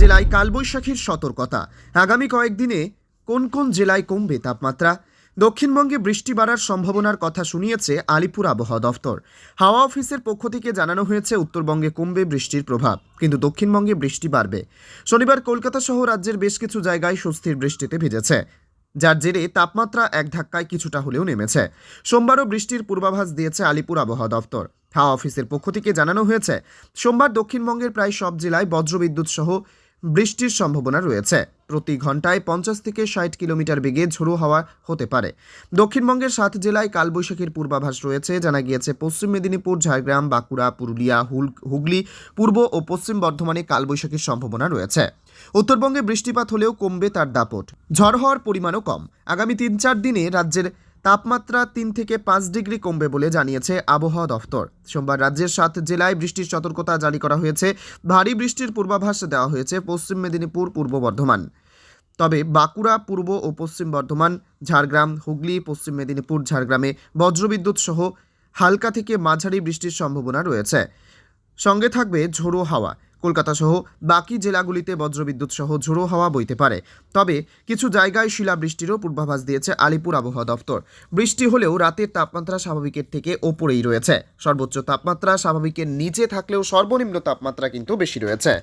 জেলায় কালবৈশাখীর সতর্কতা। আগামী কয়েকদিনে কোন কোন জেলায় কমবে তাপমাত্রা? দক্ষিণবঙ্গে বৃষ্টি বাড়ার সম্ভাবনার কথা শুনিয়েছে আলিপুর আবহাওয়া দফতর। হাওয়া অফিসের পক্ষ থেকে জানানো হয়েছে, উত্তরবঙ্গে কমবে বৃষ্টির প্রভাব, কিন্তু দক্ষিণবঙ্গে বৃষ্টি বাড়বে। শনিবার কলকাতা সহ রাজ্যের বেশ কিছু জায়গায় স্বস্তির বৃষ্টিতে ভিজেছে। যার জেরে তাপমাত্রা এক ধাক্কায় কিছুটা হলেও নেমেছে। সোমবারও বৃষ্টির পূর্বাভাস দিয়েছে আলিপুর আবহাওয়া দফতর। হাওয়া অফিসের পক্ষ থেকে জানানো হয়েছে, সোমবার দক্ষিণবঙ্গের প্রায় সব জেলায় বজ্রবিদ্যুৎ সহ বৃষ্টির সম্ভাবনা রয়েছে। প্রতি ঘন্টায় পঞ্চাশ থেকে ষাট কিলোমিটার বেগে ঝোড়ো হাওয়া হতে পারে। দক্ষিণবঙ্গের সাত জেলায় কালবৈশাখীর পূর্বাভাস রয়েছে। জানা গিয়েছে, পশ্চিম মেদিনীপুর, ঝাড়গ্রাম, বাঁকুড়া, পুরুলিয়া হুগলি, পূর্ব ও পশ্চিম বর্ধমানে কালবৈশাখীর সম্ভাবনা রয়েছে। উত্তরবঙ্গে বৃষ্টিপাত হলেও কমবে তার দাপট। ঝড় হওয়ার পরিমাণও কম। আগামী তিন চার দিনে রাজ্যের তাপমাত্রা তিন থেকে পাঁচ ডিগ্রি কমবে বলে জানিয়েছে আবহাওয়া দফতর। সোমবার রাজ্যের সাত জেলায় বৃষ্টির সতর্কতা জারি করা হয়েছে। ভারী বৃষ্টির পূর্বাভাস দেওয়া হয়েছে পশ্চিম মেদিনীপুর, পূর্ব বর্ধমান। তবে বাঁকুড়া, পূর্ব ও পশ্চিম বর্ধমান, ঝাড়গ্রাম, হুগলি, পশ্চিম মেদিনীপুর, ঝাড়গ্রামে বজ্রবিদ্যুৎ সহ হালকা থেকে মাঝারি বৃষ্টির সম্ভাবনা রয়েছে। সঙ্গে থাকবে ঝোড়ো হাওয়া। কলকাতা সহ বাকি জেলাগুলিতে বজ্রবিদ্যুৎ সহ ঝোড়ো হাওয়া বইতে পারে। তবে কিছু জায়গায় শিলাবৃষ্টিরও পূর্বাভাস দিয়েছে আলিপুর আবহাওয়া দপ্তর। বৃষ্টি হলেও রাতের তাপমাত্রা স্বাভাবিকের থেকে ওপরেই রয়েছে। সর্বোচ্চ তাপমাত্রা স্বাভাবিকের নিচে থাকলেও সর্বনিম্ন তাপমাত্রা কিন্তু বেশি রয়েছে।